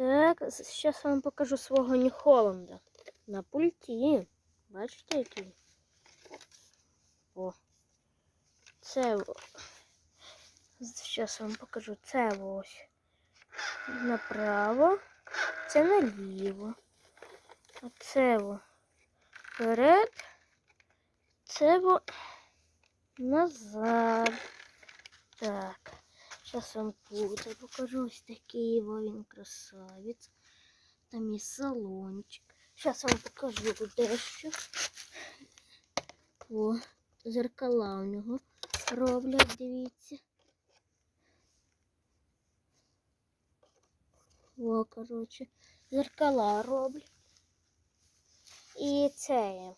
Так, зараз вам покажу свого Нью-Холланда. На пульті. Бачите, який? О. Це. Зараз вам покажу. Це ось. Направо. Це наліво. А це во вперед. Це во назад. Так. Зараз вам тут покажу ось такий во він красавець. Там є салончик. Зараз вам покажу дещо. О, зеркала у нього роблять, дивіться. О, коротше, зеркала роблять. І це.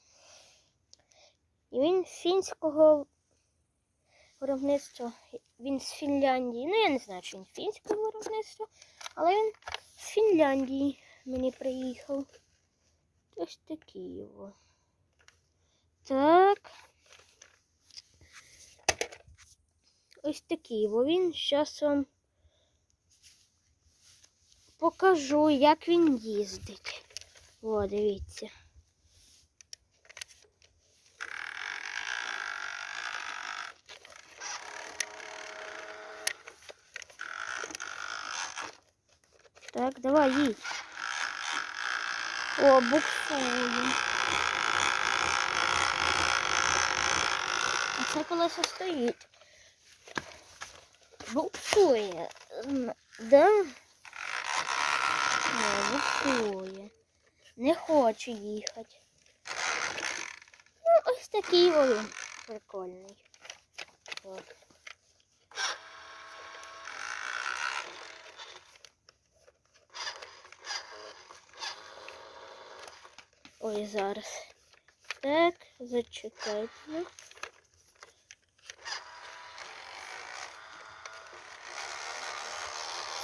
І він фінського виробництва. Він з Фінляндії. Ну, я не знаю, чи він фінського виробництва, але він з Фінляндії мені приїхав. Ось такий його. Так. Ось такий його. Він зараз вам покажу, як він їздить. О, дивіться. Так, давай, їдь. О, буксує. А це колесо стоїть. Буксує. Да? Не, буксує. Не хоче їхати. Ну, ось такий він прикольний. От. Ой, зараз. Так, зачекайте.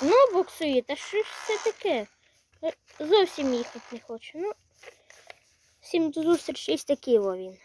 Ну, буксує, та що ж це таке? Е, Зовсім їхати не хочу. Ну, всім до зустрічі ось такий він.